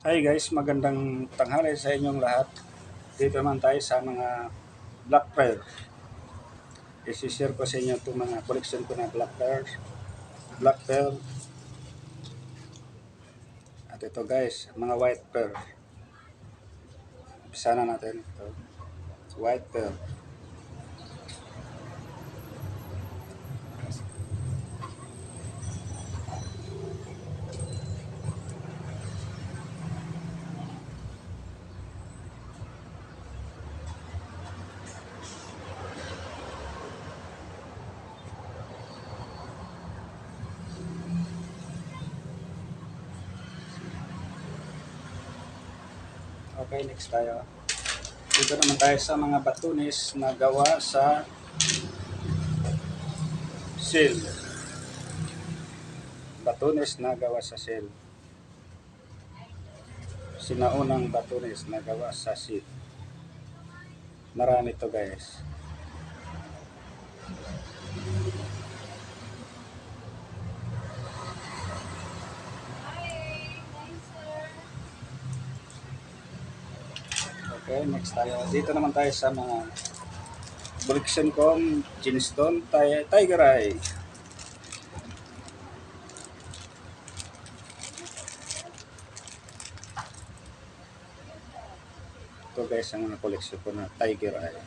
Hi guys, magandang tanghali sa inyong lahat. Dito naman tayo sa mga black pearl. I-share ko sa inyo itong mga collection ko na black pearl. Black pearl. At ito guys, mga white pearl. Umpisa na natin ito. White pearl. Okay, next tayo. Dito naman tayo sa mga batunis na gawa sa seal. Batunis na gawa sa seal. Sinaunang batunis na gawa sa seal. Marami to guys. Okay, next tayo. Dito naman tayo sa mga collection kong Ginstone Ti- Tiger Eye. Ito guys ang collection ko na Tiger Eye.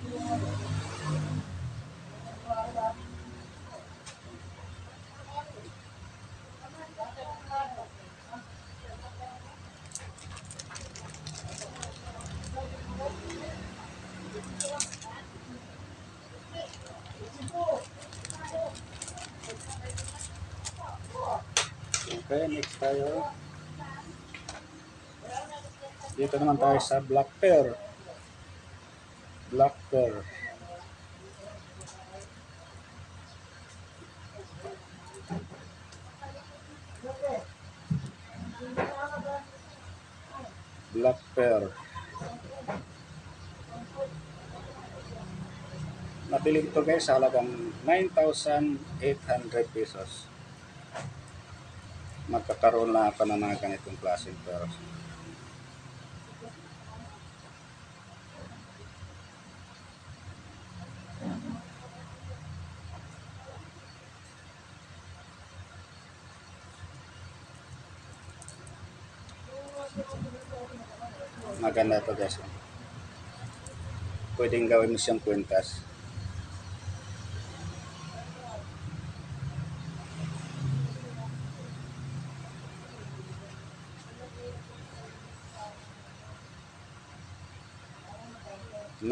Okay, next tayo. Dito naman tayo sa Black Pearl. Black Pearl. Black Pearl. Nabili ito guys sa halagang 9,800 pesos. Magkakaroon na ako ng mga ganitong klaseng pearls. Maganda ito guys. Pwedeng gawin mo siyang kwintas.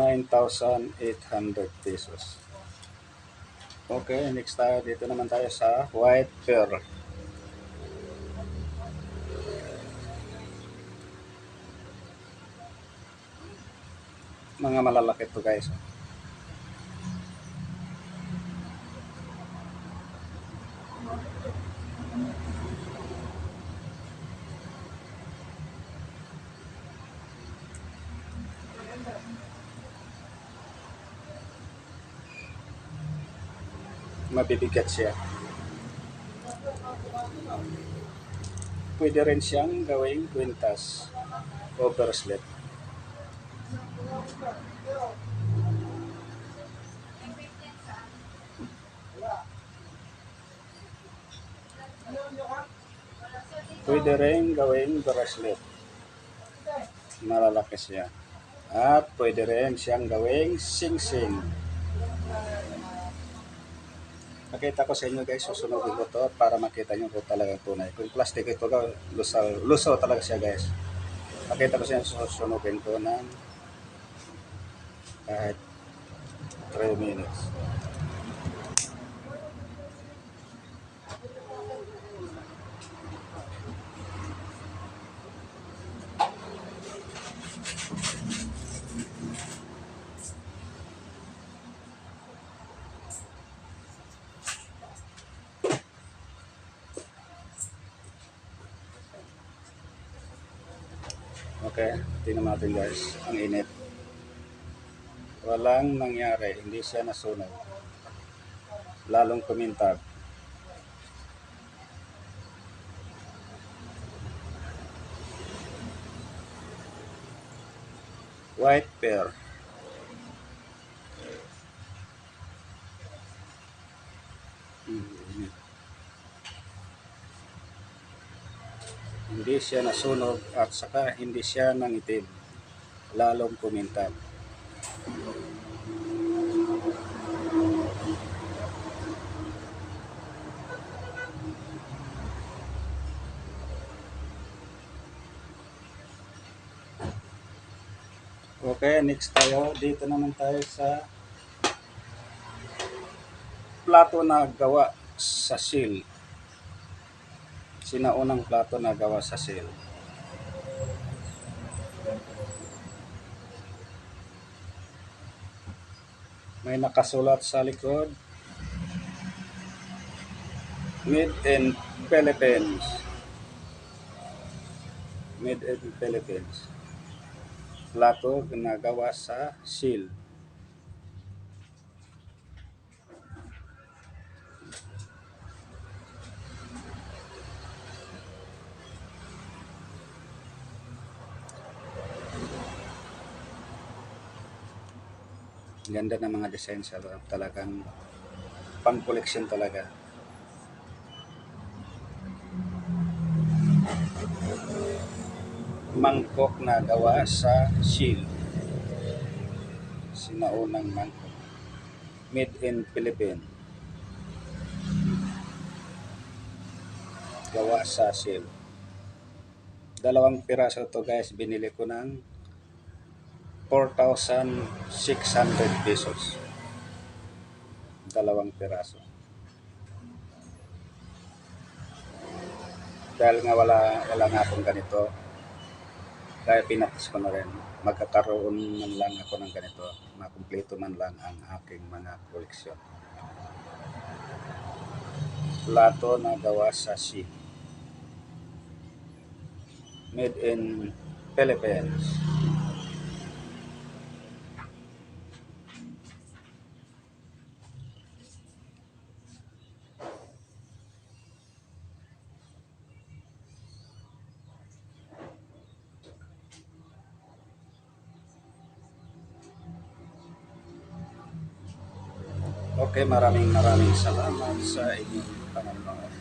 Nine thousand eight hundred pesos. Okay, next tayo. Dito naman tayo sa white pearl. Mga malalaki to guys. Mabibigat siya. Pwede rin siyang gawing kwintas o bracelet. Pwede rin gawing bracelet. Malalaki siya. At pwede rin siyang gawing sing-sing. Nakita ko sa inyo guys, susunogin ko to para makita nyo kung talagang tunay. Kung plastic ito, lusaw, lusaw talaga siya guys. Nakita ko sa inyo, susunogin ko ng kahit 3 minutes. Okay, tingnan natin guys, ang init. Walang nangyari, hindi siya nasunog. Lalong kumintag. White pear. Hindi siya nasunog at saka hindi siya nangitim. Lalong kumintab. Okay, next tayo. Dito naman tayo sa plato na gawa sa seal. Sinaunang plato na gawa sa seal. May nakasulat sa likod. Made in Philippines. Made in Philippines. Plato ginagawa sa seal. Ganda ng mga design sa loob. Talagang pang collection talaga. Mangkok na gawa sa shield. Sinaunang mangkok. Made in Philippines. Gawa sa shield. Dalawang piraso to guys. Binili ko ng 4,600 pesos. Dalawang piraso. Dahil nga wala, wala nga akong ganito, kaya pinatas ko na rin. Magkakaroon man lang ako ng ganito. Makumpleto man lang ang aking mga koleksyon. Plato na gawa sa sea. Made in Philippines. Okay, maraming maraming salamat sa inyong panonood.